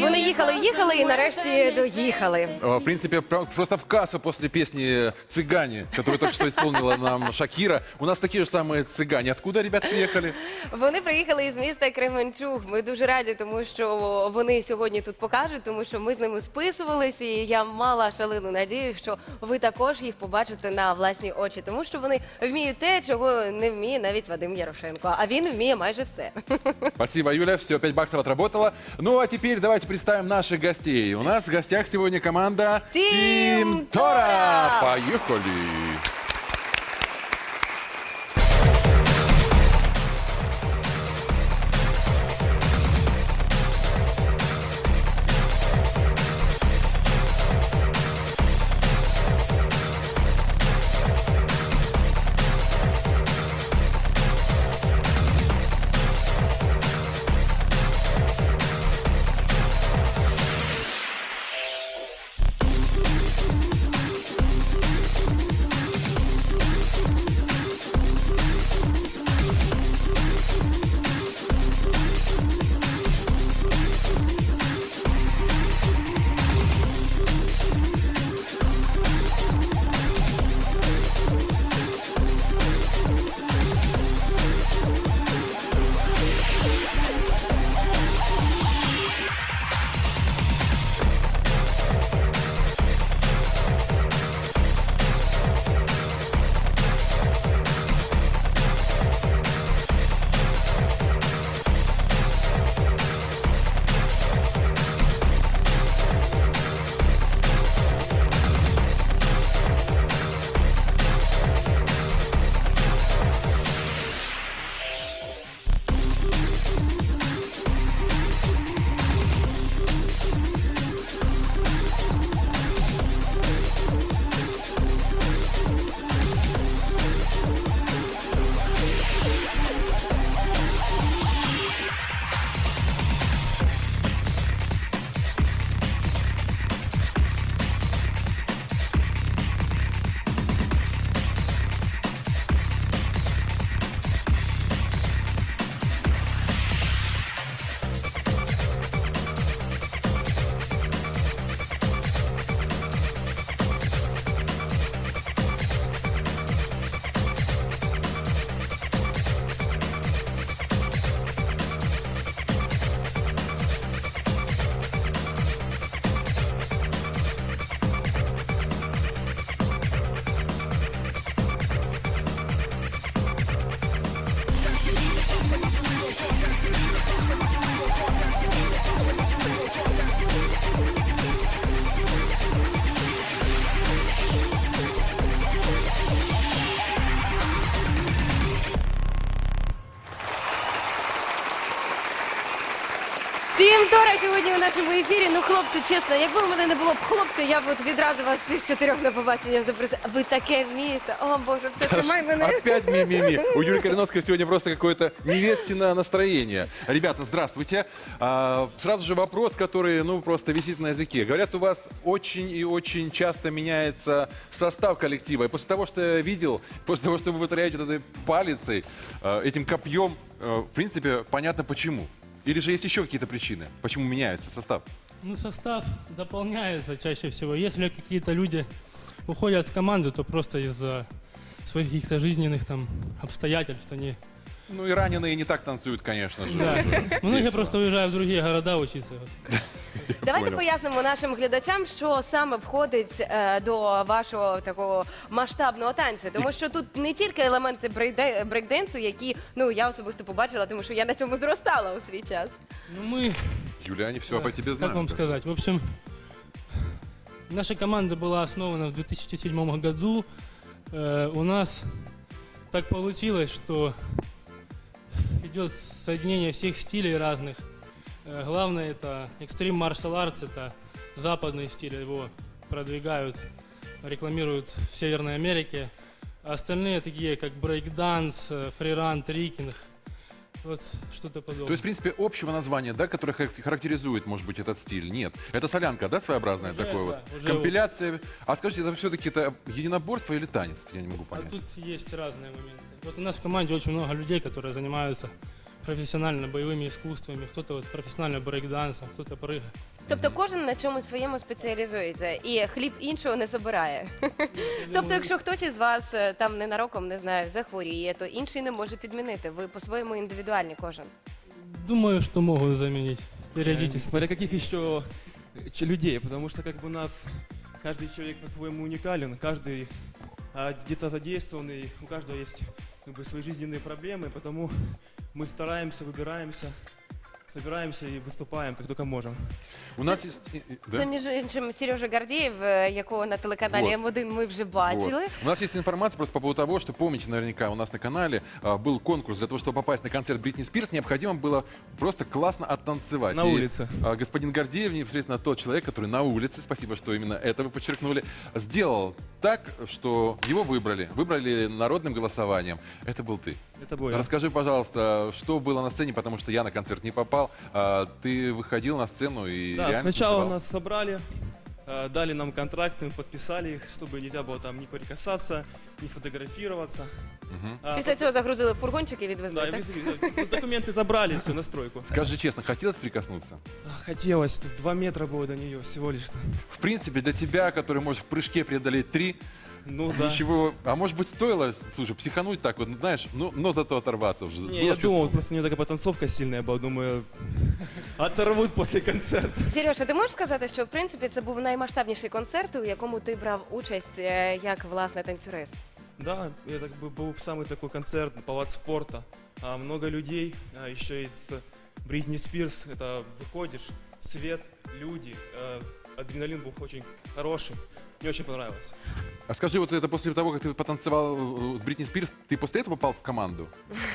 Вони їхали, їхали і нарешті доїхали. Э, В принципе, прям просто в кассу после песни «Цыгане», которую только что исполнила нам Шакира. У нас такие же самые цыгане. Откуда ребят приехали? Вони приїхали із міста Кременчуг. Ми дуже раді, тому що вони сьогодні тут покажуть, тому що ми з ними списувалися, і я мала шалену надію, що ви також їх побачите на власні очі, тому що вони вміють те, чого не вміє навіть Вадим Ярошенко. А він вміє майже все. Спасибо, Юля. Все, 5 баксов отработала. Ну, а теперь давайте представим наших гостей. У нас в гостях сегодня команда Тим Тора. Тора. Поехали. Тім Тора сьогодні у нашому ефірі. Ну, хлопці, чесно, якби у мене не було б хлопця, я б от відразу вас всіх чотирьох на побачення запросила. Ви таке вмієте. О Боже, все тримай мене. Опять мимими. У Юли Кореновской сегодня просто какое-то невестиное настроение. Ребята, здравствуйте. А, сразу же вопрос, который, ну, просто висит на языке. Говорят, у вас очень и очень часто меняется состав коллектива. И после того, что я видел, после того, что вы вытворяете вот этой палицей, э, этим копьем, э, в принципе, понятно почему. Или же есть еще какие-то причины, почему меняется состав? Ну, состав дополняется чаще всего. Если какие-то люди уходят с команды, то просто из-за своих каких-то жизненных там обстоятельств они... Ну и раненые не так танцуют, конечно же. Да. Многие Весело. просто уезжают в другие города учиться. Вот. Давайте Понял. пояснимо нашим глядачам, що саме входить е, до вашого такого масштабного танцю. Тому що тут не тільки елементи брейде- брейкденсу, які ну я особисто побачила, тому що я на цьому зростала у свій час. Ну, мы... Юля, они все да, по тебе как знают. вам сказать? В общем, наша команда была основана в 2007 году. Э, у нас так получилось, что Идет соединение всех стилей разных. Э, главное это Extreme Martial Arts, это западный стиль, его продвигают, рекламируют в Северной Америке. Остальные такие, как брейкданс, э, фриран, трикинг, вот что-то подобное. То есть, в принципе, общего названия, да, которое хар- характеризует, может быть, этот стиль, нет. Это солянка, да, своеобразная Уже, такое да, вот? уже Компиляция. А скажите, это все-таки это единоборство или танец? Я не могу А понять. тут есть разные моменты. Вот у нас в команде очень много людей, которые занимаются профессионально боевыми искусствами, кто-то вот профессионально брейкдансом, кто-то прыгает. Тобто кожен на чомусь своєму спеціалізується і хліб іншого не забирає. Тобто, якщо хтось із вас е, там ненароком не знаю, захворіє, то інший не може підмінити. Ви по-своєму індивідуальні кожен. Думаю, что могут заменить периодически. Смотря каких еще ч- людей, потому что как бы у нас каждый человек по-своему уникален, каждый а, где-то задействован, и у каждого есть как бы, свои жизненные проблемы, потому мы стараемся, выбираемся, собираемся и выступаем, как только можем. У нас есть... э, э, да? Це між іншим Сережа Гордієв, е, якого на телеканалі Вот. М1 ми вже Вот. бачили. У нас есть информация просто по поводу того, что, помните, наверняка у нас на канале а, был конкурс для того, чтобы попасть на концерт Бритни Спирс, необходимо было просто классно оттанцевать. На И, улице. а, господин Гордеев, непосредственно тот человек, который на улице, спасибо, что именно это вы подчеркнули, сделал так, что его выбрали. Выбрали народным голосованием. Это был ты. Это бой. Расскажи, пожалуйста, что было на сцене, потому что я на концерт не попал. А, Ты выходил на сцену и Да, реально сначала танцевал. нас собрали, а, дали нам контракты, мы подписали их, чтобы нельзя было там ни прикасаться, ни фотографироваться. Мгм. А, Після цього загрузили в фургончик і відвезли. Да, и так? везли. Ну, Документы забрали, все, на стройку. Скажи честно, хотелось прикоснуться? А, Хотелось, тут два метра было до нее всего лишь. В принципе, для тебя, который можешь в прыжке преодолеть три, Ну да. ничего... А может быть, стоило, слушай, психануть так вот, ну, знаешь, ну, но зато оторваться уже. Не, Было я чувство? думал, просто у нее такая потанцовка сильная была, думаю, оторвут после концерта. Сережа, ти можеш сказати, що в принципі це був наймасштабніший концерт, у якому ти брав участь е, як власне танцюрист? Да, это как бы был самый такой концерт, палац спорта. А, много людей, а, еще из Бритни Спирс, это выходишь, свет, люди, э, адреналин был очень хороший. Мне очень понравилось. А скажи, вот это после того, как ты потанцевал э, с Бритни Спирс, ты после этого попал в команду?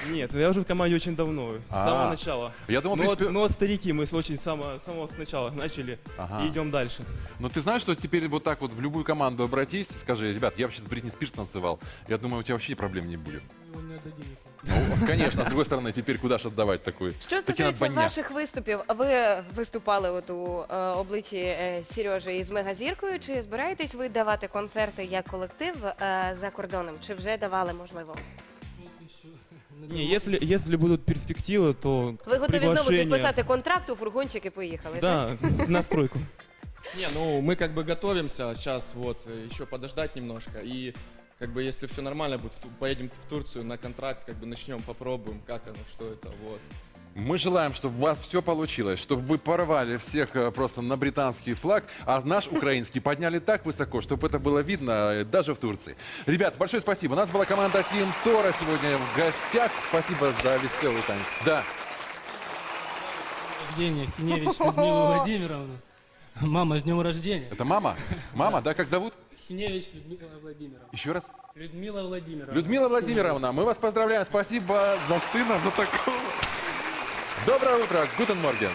Нет, я уже в команде очень давно, с А. самого начала. Я думал, в Но, вот- принципе... но старики мы с очень с самого, с самого сначала начали Ага. и идем дальше. Но ты знаешь, что теперь вот так вот в любую команду обратись, скажи, ребят, я вообще с Бритни Спирс танцевал. Я думаю, у тебя вообще проблем не будет. Его не отдадим. Ну, конечно, с другой стороны, теперь куда же отдавать такой? Що таки стосується надбання? ваших виступів, ви виступали от у е, обличчі е, Сережі із мегазіркою. Чи збираєтесь ви давати концерти як колектив е, за кордоном? Чи вже давали можливо? Вот еще. Не, если, если будут перспективы, то Ви готові знову приглашение- підписати контракт у фургончик і поїхали? так? Да, на стройку. Не, ну мы как бы готовимся, сейчас вот э, еще подождать немножко и Как бы если все нормально будет, поедем в Турцию на контракт, как бы начнем, попробуем, как оно, что это, вот. Мы желаем, чтобы у вас все получилось, чтобы вы порвали всех э, просто на британский флаг, а наш украинский подняли так высоко, чтобы это было видно э, даже в Турции. Ребята, большое спасибо. У нас была команда Тим Тора сегодня в гостях. Спасибо за веселый танец. Да. Рождения, Хиневич Людмила Владимировна. Мама, с днем рождения. Это мама? Мама, да, как зовут? Хиневич Людмила Владимировна. Еще раз. Людмила Владимировна. Людмила Владимировна, мы вас поздравляем. Спасибо за сына, за такого. Доброе утро. Гутен Морген.